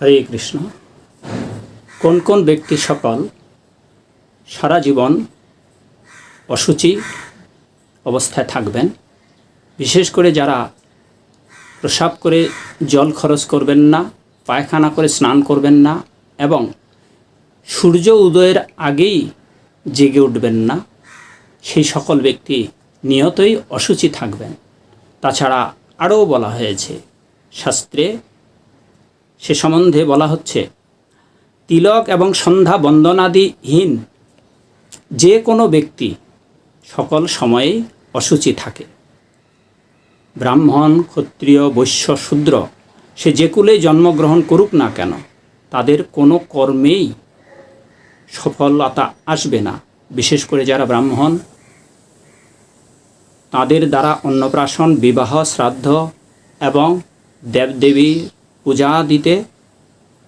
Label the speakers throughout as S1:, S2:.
S1: হরে কৃষ্ণ। কোন কোন ব্যক্তি সকল, সারা জীবন অসুচি অবস্থায় থাকবেন, বিশেষ করে যারা প্রসাব করে জল খরচ করবেন না, পায়খানা করে স্নান করবেন না এবং সূর্য উদয়ের আগেই জেগে উঠবেন না, সেই সকল ব্যক্তি নিয়তই অসুচি থাকবেন। তাছাড়া আরও বলা হয়েছে, শাস্ত্রে সে সম্বন্ধে বলা হচ্ছে, তিলক এবং সন্ধ্যা বন্দনাদিহীন। যে কোনো ব্যক্তি সকল সময়েই অসুচি থাকে। ব্রাহ্মণ, ক্ষত্রিয়, বৈশ্য, শূদ্র, সে যে কুলে জন্মগ্রহণ করুক না কেন, তাদের কোনো কর্মেই সফলতা আসবে না। বিশেষ করে যারা ব্রাহ্মণ, তাদের দ্বারা অন্নপ্রাশন, বিবাহ, শ্রাদ্ধ এবং দেবদেবী পূজা দিতে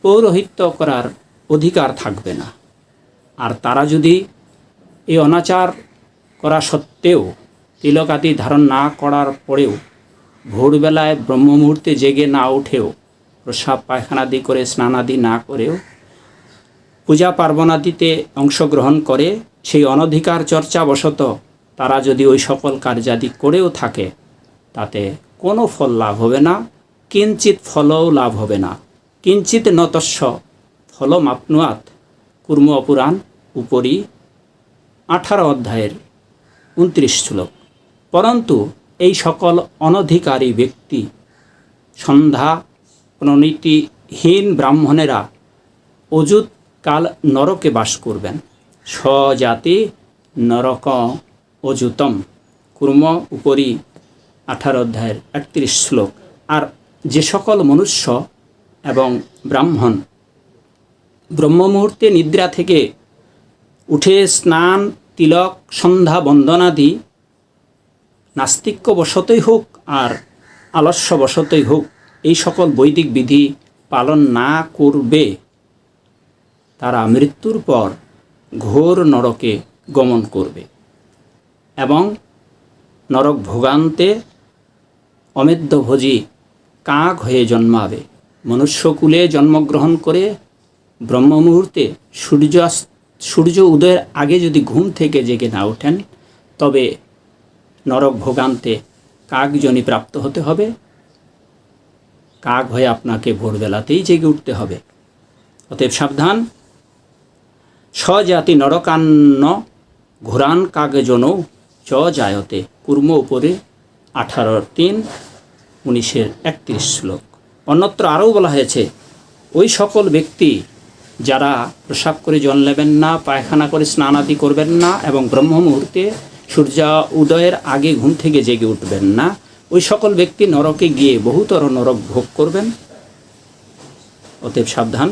S1: পৌরোহিত্য করার অধিকার থাকবে না। আর তারা যদি এই অনাচার করা সত্ত্বেও তিলকাতি ধারণ না করার পরেও ভোরবেলায় ব্রহ্ম মুহূর্তে জেগে না উঠেও প্রসাব পায়খানাদি করে স্নানাদি না করেও পূজা পার্বণাদিতে অংশগ্রহণ করে, সেই অনধিকার চর্চা বশত তারা যদি ওই সকল কার্যাদি করেও থাকে, তাতে কোনো ফল লাভ হবে না। কিঞ্চিত ফলও লাভ হবে না। কিঞ্চিত নতস্য ফলমাপনুয়াত কুর্ম অপুরাণ উপরি আঠারো অধ্যায়ের উনত্রিশ শ্লোক। পরন্তু এই সকল অনধিকারী ব্যক্তি সন্ধ্যা প্রণীতিহীন ব্রাহ্মণেরা অযুত কাল নরকে বাস করবেন। স্বজাতি নরক অযুতম। কুর্ম উপরি আঠারো অধ্যায়ের একত্রিশ শ্লোক। আর যে সকল মনুষ্য এবং ব্রাহ্মণ ব্রহ্ম মুহূর্তে নিদ্রা থেকে উঠে স্নান, তিলক, সন্ধ্যা, বন্দনাদি নাস্তিক্যবশতই হোক আর আলস্যবশতই হোক, এই সকল বৈদিক বিধি পালন না করবে। তারা মৃত্যুর পর ঘোর নরকে গমন করবে এবং নরক ভোগান্তে অমেধ্যভোজী কাক হয়ে জন্মাবে? মনুষ্যকুলে জন্মগ্রহণ করে ব্রহ্ম মুহূর্তে সূর্য সূর্য উদয়ের আগে যদি ঘুম থেকে জেগে না ওঠেন, তবে নরক ভোগান্তে কাকজনী প্রাপ্ত হতে হবে। কাক হয়ে আপনাকে ভোরবেলাতেই জেগে উঠতে হবে। অতএব সাবধান। স্বজাতি নরকান্ন ঘোরান কাগজনৌ চ জায়তে কুর্ম উপরে আঠারোর তিন। উনিশের একত্রিশ শ্লোক। অন্যত্র আরও বলা হয়েছে, ওই সকল ব্যক্তি যারা প্রসাব করে জল নেবেন না, পায়খানা করে স্নান আদি করবেন না এবং ব্রহ্ম মুহূর্তে সূর্য উদয়ের আগে ঘুম থেকে জেগে উঠবেন না, ওই সকল ব্যক্তি নরকে গিয়ে বহুতর নরক ভোগ করবেন? অতএব সাবধান।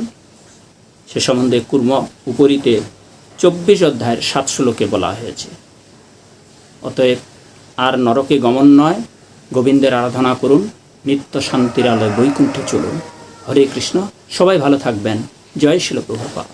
S1: সে সম্বন্ধে কুর্ম উপরিতে চব্বিশ অধ্যায়ের সাত শ্লোকে বলা হয়েছে। অতএব আর নরকে গমন নয় গোবিন্দের আরাধনা করুন, নিত্য শান্তির আলোয় বৈকুণ্ঠে চলুন। হরে কৃষ্ণ, সবাই ভালো থাকবেন। জয় শিল প্রভুপা